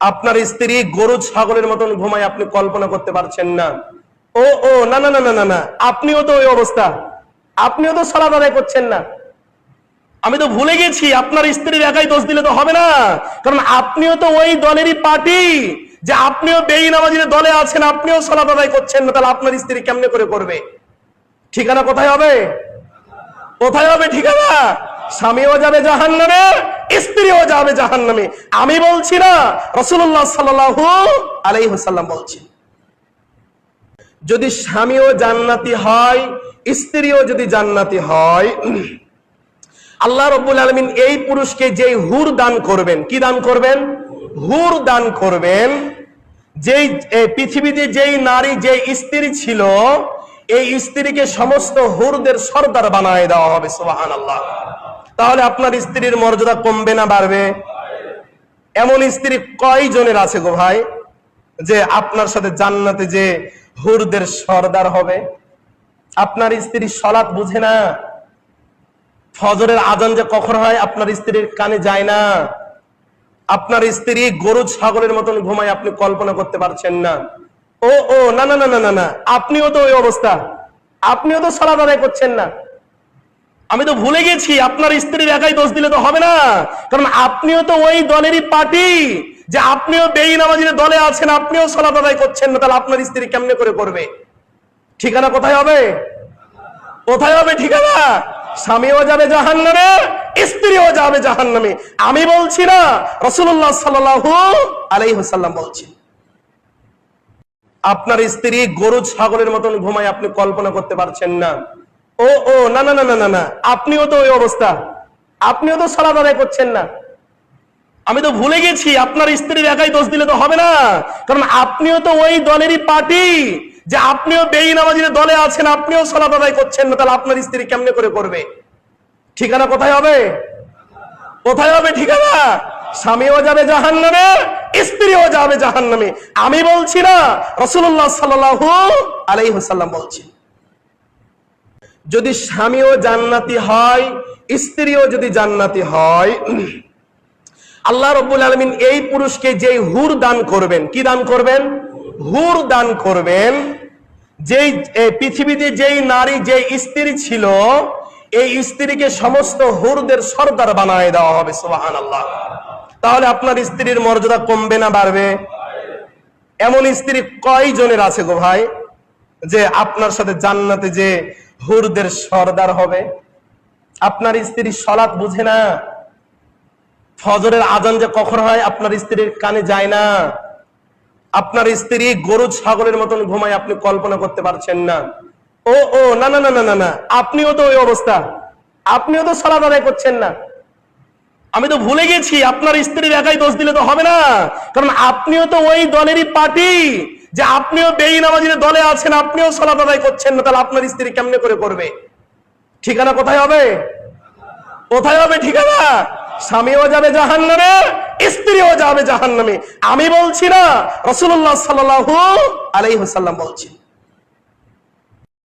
আপনার স্ত্রী গরু ছাগলের মতন ঘুমায় আপনি কল্পনা করতে পারছেন না। ও ও, না না না না না আপনিও তো ওই অবস্থা। আপনিও তো সলাদ আদায় করছেন না। আমি তো ভুলে গেছি, আপনার স্ত্রীর একাই দোষ দিলে তো হবে না। কারণ আপনিও তো ওই দলেরই পার্টি, যে আপনিও বেই নামাজির দলে আছেন, আপনিও সলাদ আদায় করছেন না, তাহলে আপনার স্ত্রী কেমনে করে করবে? ঠিকানা কোথায় হবে? কোথায় হবে ঠিকানা? স্বামীও যাবে জাহান নামে স্ত্রীও যাবে জাহান নামে আমি বলছি না রসুল্লাহ সাল্লাহু আলাইসাল্লাম বলছি। যদি স্বামীও জান্নাতি হয়, স্ত্রীও যদি জান্নাতি হয়, আল্লাহ রব্বুল আলমিন এই পুরুষকে যেই হুর দান করবেন, কি দান করবেন? হুর দান করবেন। যেই পৃথিবীতে যেই নারী যে স্ত্রী ছিল, এই স্ত্রীকে সমস্ত হুরদের সর্দার বানায় দেওয়া হবে সোহান আল্লাহ তাহলে আপনার স্ত্রীর মর্যাদা কমবে না বাড়বে? এমন স্ত্রী কয়জনের আছে গো ভাই, যে আপনার সাথে জান্নাতে যে হুরদের সর্দার হবে? আপনার স্ত্রী সলাৎ বুঝে না? ফজরের আজান যে কখন হয়, আপনার স্ত্রীর কানে যায় না? আপনার স্ত্রী গরু ছাগলের মতন ঘুমায়, আপনি কল্পনা করতে পারছেন না। ও ও, না না না না না আপনিও তো ওই অবস্থা। আপনিও তো সলাৎ আদায় করছেন না। আমি তো ভুলে গেছি, আপনার স্ত্রীর একাই দোষ দিলে তো হবে না। কারণ আপনিও তো ওই দলেরই পার্টি। যে আপনিও বেই নামাজির দলে আছেন, আপনিও সলাৎ আদায় করছেন না, তাহলে আপনার স্ত্রী কেমনে করে করবে? ঠিকানা কোথায় হবে? কোথায় হবে ঠিকানা? স্বামীও যাবে জাহান নামে স্ত্রীও যাবে জাহান নামে আমি বলছি না রসুল্লাহ সাল্লাহু আলাইসাল্লাম বলছি। আপনার স্ত্রী গরু, ছাগলের মতন ঘুমায়, আপনি কল্পনা করতে পারছেন না। ও ও, না না না না না না। আপনিও তো ওই অবস্থা। আপনিও তো সলাদ আদায় করছেন না। আমি তো ভুলে গেছি, আপনার স্ত্রীর একাই দোষ দিলে তো হবে না। কারণ আপনিও তো ওই দলেরই পার্টি। যে আপনিও বেই নামাজির দলে আছেন, আপনিও সলাদ আদায় করছেন না, তাহলে আপনার স্ত্রী কেমনে করে করবে? ঠিকানা কোথায় হবে? কোথায় হবে ঠিকানা? স্বামীও যাবে জাহান নামে স্ত্রীও যাবে জাহান নামে আমি বলছি না রসুল্লাহ আলাই আলাইসাল্লাম বলছি। যদি স্বামীও জান্নাতি হয়, স্ত্রীও যদি জান্নাতি হয়, আল্লাহ রব্বুল আলমিন এই পুরুষকে যেই হুর দান করবেন, কি দান করবেন? হুর দান করবেন, যেই পৃথিবীতে যেই নারী যে স্ত্রী ছিল, এই স্ত্রীকে সমস্ত হুরদের সর্দার বানায় দেওয়া হবে সোহান আল্লাহ তাহলে আপনার স্ত্রীর মর্যাদা কমবে না বাড়বে? এমন স্ত্রী কয়জনের আছে গো ভাই, যে আপনার সাথে জান্নাতে যে হুরদের সর্দার হবে। আপনার স্ত্রী সলাৎ বুঝে না। ফজরের আজান যে কখন হয়, আপনার স্ত্রীর কানে যায় না। আপনার স্ত্রী গরু ছাগলের মতন ঘুমায়, আপনি কল্পনা করতে পারছেন না। ও ও, না না না না না আপনিও তো ওই অবস্থা। আপনিও তো সলাদ আদায় করছেন না। আমি তো ভুলে গেছি, আপনার স্ত্রীর একাই দোষ দিলে তো হবে না। কারণ আপনিও তো ওই দলেরই পার্টি। যে আপনিও বেইন আমাদের দলে আছেন, আপনিও সলা আদায় করছেন না, তাহলে আপনার স্ত্রী কেমনে করে করবে? ঠিকানা কোথায় হবে? কোথায় হবে ঠিকানা? স্বামীও যাবে জাহান নামে স্ত্রীও যাবে জাহান নামে আমি বলছি না রসুল্লাহ সাল্লাহ আলাই বলছি